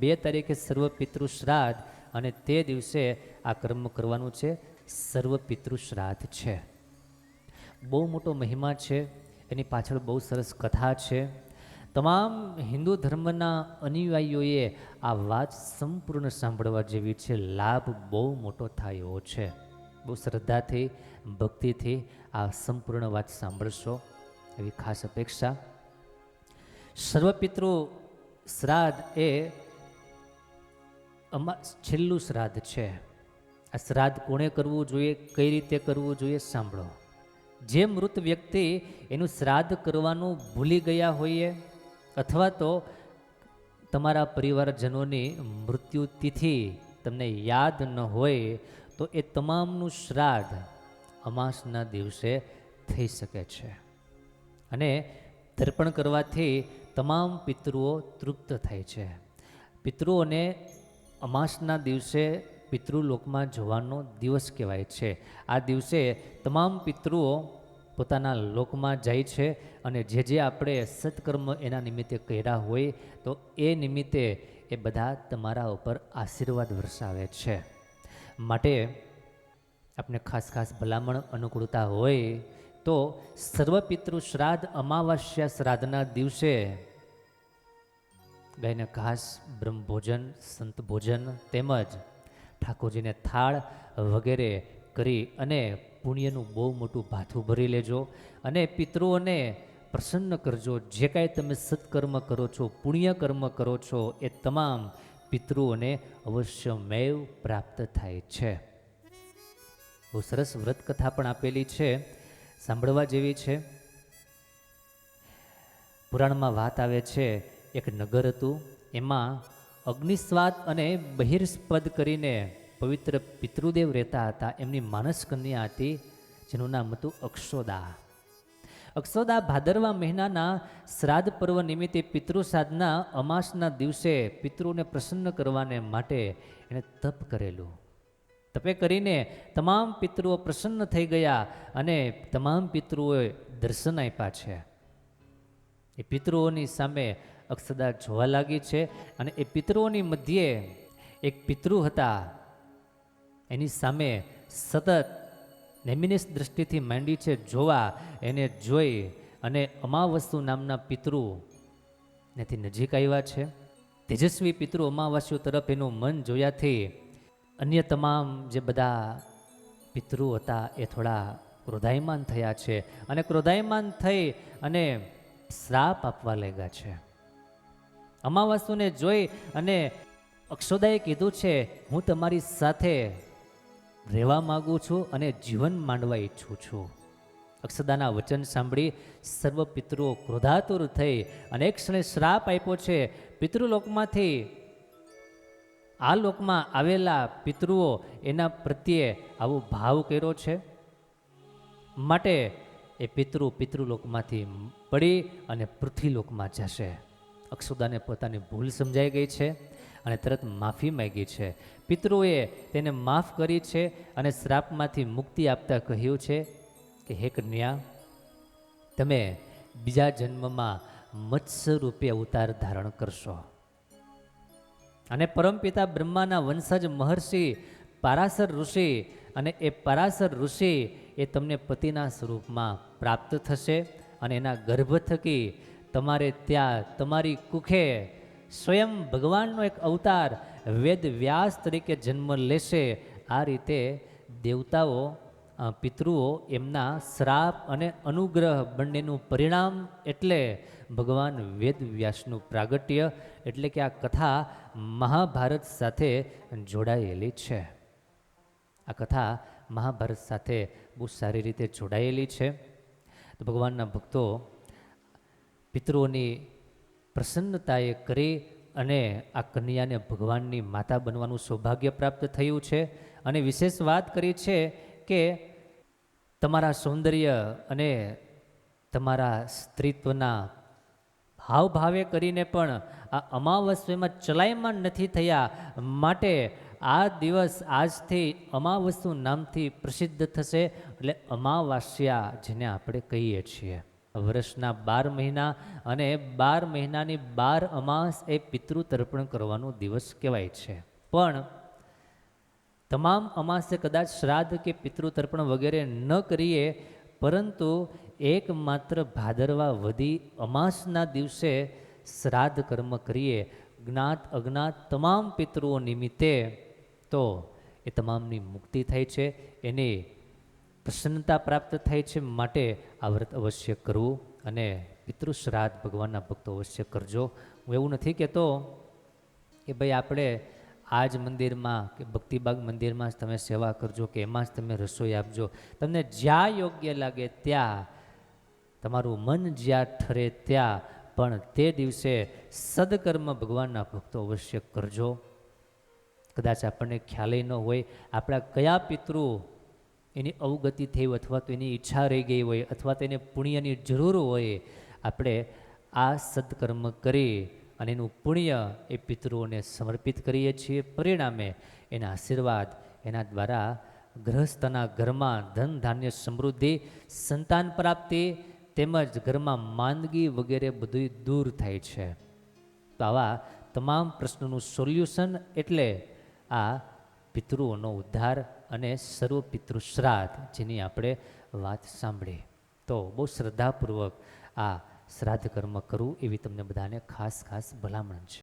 બે તારીખે સર્વ પિતૃ શ્રાદ્ધ અને તે દિવસે આ કર્મ કરવાનું છે. સર્વ પિતૃ શ્રાદ્ધ છે. બહુ મોટો મહિમા છે. એની પાછળ બહુ સરસ કથા છે. તમામ હિન્દુ ધર્મના અનુયાયીઓએ આ વાત સંપૂર્ણ સાંભળવા જેવી છે. લાભ બહુ મોટો થાય એવો છે. બહુ શ્રદ્ધાથી, ભક્તિથી આ સંપૂર્ણ વાત સાંભળશો. એવી ખાસ અપેક્ષા. સર્વપિતૃ શ્રાદ્ધ એ અમા છેલ્લું શ્રાદ્ધ છે. આ શ્રાદ્ધ કોણે કરવું જોઈએ, કઈ રીતે કરવું જોઈએ સાંભળો. જે મૃત વ્યક્તિ એનું શ્રાદ્ધ કરવાનું ભૂલી ગયા હોઈએ અથવા તો તમારા પરિવારજનોની મૃત્યુ તિથિ તમને યાદ ન હોય, તો એ તમામનું શ્રાદ્ધ અમાસના દિવસે થઈ શકે છે. અને તર્પણ કરવાથી તમામ પિતૃઓ તૃપ્ત થાય છે. પિતૃઓને અમાસના દિવસે પિતૃલોકમાં જવાનો દિવસ કહેવાય છે. આ દિવસે તમામ પિતૃઓ પોતાના લોકમાં જાય છે અને જે જે આપણે સત્કર્મ એના નિમિત્તે કર્યા હોય, તો એ નિમિત્તે એ બધા તમારા ઉપર આશીર્વાદ વરસાવે છે. માટે આપણે ખાસ ખાસ ભલામણ અનુકૂળતા હોય, તો સર્વપિતૃ શ્રાદ્ધ, અમાવાસ્યા શ્રાદ્ધના દિવસે ગાયને ઘાસ, બ્રહ્મભોજન સંત ભોજન તેમજ ઠાકોરજીને થાળ વગેરે કરી અને પુણ્યનું બહુ મોટું ભાથું ભરી લેજો અને પિતૃઓને પ્રસન્ન કરજો. જે કાંઈ તમે સત્કર્મ કરો છો, પુણ્ય કર્મ કરો છો, એ તમામ પિતૃઓને અવશ્યમેવ પ્રાપ્ત થાય છે. બહુ સરસ વ્રત કથા પણ આપેલી છે. સાંભળવા જેવી છે. પુરાણમાં વાત આવે છે એક નગર હતું. એમાં અગ્નિસ્વાદ અને બહિર્સ્પદ કરીને પવિત્ર પિતૃદેવ રહેતા હતા. એમની માનસ કન્યા હતી, જેનું નામ હતું અક્ષોદા. અક્ષોદા ભાદરવા મહિનાના શ્રાદ્ધ પર્વ નિમિત્તે પિતૃ સાધના અમાસના દિવસે પિતૃને પ્રસન્ન કરવાને માટે એણે તપ કરેલું. તપે કરીને તમામ પિતૃઓ પ્રસન્ન થઈ ગયા અને તમામ પિતૃઓએ દર્શન આપ્યા છે. એ પિતૃઓની સામે અક્ષદા જોવા લાગી છે અને એ પિતૃઓની મધ્યે એક પિતૃ હતા. એની સામે સતત નેમિનિસ દ્રષ્ટિથી માંડી છે જોવા, એને જોઈ અને અમાવસ્તુ નામના પિતૃ નથી નજીક આવ્યા છે. તેજસ્વી પિતૃ અમાવાસ્યો તરફ એનું મન જોયાથી અન્ય તમામ જે બધા પિતૃ હતા એ થોડા ક્રોધાયમાન થયા છે અને ક્રોધાયમાન થઈ અને શ્રાપ આપવા લાગ્યા છે. અમાવાસ્યુને જોઈ અને અક્ષોદાએ કીધું છે, હું તમારી સાથે રહેવા માગું છું અને જીવન માંડવા ઈચ્છું છું. અક્ષદાના વચન સાંભળી સર્વ પિતૃઓ ક્રોધાતુર થઈ અને એક ક્ષણે શ્રાપ આપ્યો છે, પિતૃલોકમાંથી આ લોકમાં આવેલા પિતૃઓ એના પ્રત્યે આવો ભાવ કર્યો છે? માટે એ પિતૃ પિતૃલોકમાંથી પડી અને પૃથ્વીલોકમાં જશે. અક્ષુદાને પોતાની ભૂલ સમજાઈ ગઈ છે અને તરત માફી માગી છે. પિતૃએ તેને માફ કરી છે અને શ્રાપમાંથી મુક્તિ આપતા કહ્યું છે કે, હે કન્યા, તમે બીજા જન્મમાં મત્સ્ય રૂપે અવતાર ધારણ કરશો. અને પરમપિતા બ્રહ્માના વંશજ મહર્ષિ પારાસર ઋષિ અને એ પરાસર ઋષિ એ તમને પતિના સ્વરૂપમાં પ્રાપ્ત થશે અને એના ગર્ભ થકી તમારે ત્યાં, તમારી કુખે સ્વયં ભગવાનનો એક અવતાર વેદ વ્યાસ તરીકે જન્મ લેશે. આ રીતે દેવતાઓ પિતૃઓ એમના શ્રાપ અને અનુગ્રહ બંનેનું પરિણામ એટલે ભગવાન વેદ વ્યાસનું પ્રાગટ્ય એટલે કે આ કથા મહાભારત સાથે જોડાયેલી છે. આ કથા મહાભારત સાથે બહુ સારી રીતે જોડાયેલી છે. તો ભગવાનના ભક્તો પિતૃઓની પ્રસન્નતાએ કરી અને આ કન્યાને ભગવાનની માતા બનવાનું સૌભાગ્ય પ્રાપ્ત થયું છે. અને વિશેષ વાત કરી છે કે તમારા સૌંદર્ય અને તમારા સ્ત્રીત્વના ભાવ ભાવે કરીને પણ આ અમાવસ્યમાં ચલાયમાન નથી થયા માટે આ દિવસ આજથી અમાવસ્તુ નામથી પ્રસિદ્ધ થશે. એટલે અમાવાસ્યા જેને આપણે કહીએ છીએ. વર્ષના બાર મહિના અને બાર મહિનાની બાર અમાસ એ પિતૃ તર્પણ કરવાનો દિવસ કહેવાય છે. પણ તમામ અમાસે કદાચ શ્રાદ્ધ કે પિતૃ તર્પણ વગેરે ન કરીએ, પરંતુ એકમાત્ર ભાદરવા વધી અમાસના દિવસે શ્રાદ્ધ કર્મ કરીએ. જ્ઞાત, અજ્ઞાત તમામ પિતૃઓ નિમિત્તે તો એ તમામની મુક્તિ થાય છે. એની પ્રસન્નતા પ્રાપ્ત થાય છે માટે આ વ્રત અવશ્ય કરવું અને પિતૃ શ્રાદ્ધ ભગવાનના ભક્તો અવશ્ય કરજો. હું એવું નથી કહેતો કે ભાઈ આપણે આ જ મંદિરમાં કે ભક્તિબાગ મંદિરમાં જ તમે સેવા કરજો કે એમાં જ તમે રસોઈ આપજો. તમને જ્યાં યોગ્ય લાગે ત્યાં તમારું મન જ્યાં ઠરે ત્યાં પણ તે દિવસે સદકર્મ ભગવાનના ભક્તો અવશ્ય કરજો. કદાચ આપણને ખ્યાલ ન હોય આપણા કયા પિતૃ એની અવગતિ થઈ અથવા તો એની ઈચ્છા રહી ગઈ હોય અથવા તો એને પુણ્યની જરૂર હોય, આપણે આ સત્કર્મ કરી અને એનું પુણ્ય એ પિતૃઓને સમર્પિત કરીએ છીએ. પરિણામે એના આશીર્વાદ એના દ્વારા ગૃહસ્થના ઘરમાં ધન, ધાન્ય, સમૃદ્ધિ, સંતાન પ્રાપ્તિ તેમજ ઘરમાં માંદગી વગેરે બધું દૂર થાય છે. તો આવા તમામ પ્રશ્નોનું સોલ્યુશન એટલે આ પિતૃઓનો ઉદ્ધાર અને સર્વ પિતૃ શ્રાદ્ધ જેની આપણે વાત સાંભળી. તો બહુ શ્રદ્ધાપૂર્વક આ શ્રાદ્ધ કર્મ કરવું એવી તમને બધાને ખાસ ખાસ ભલામણ છે.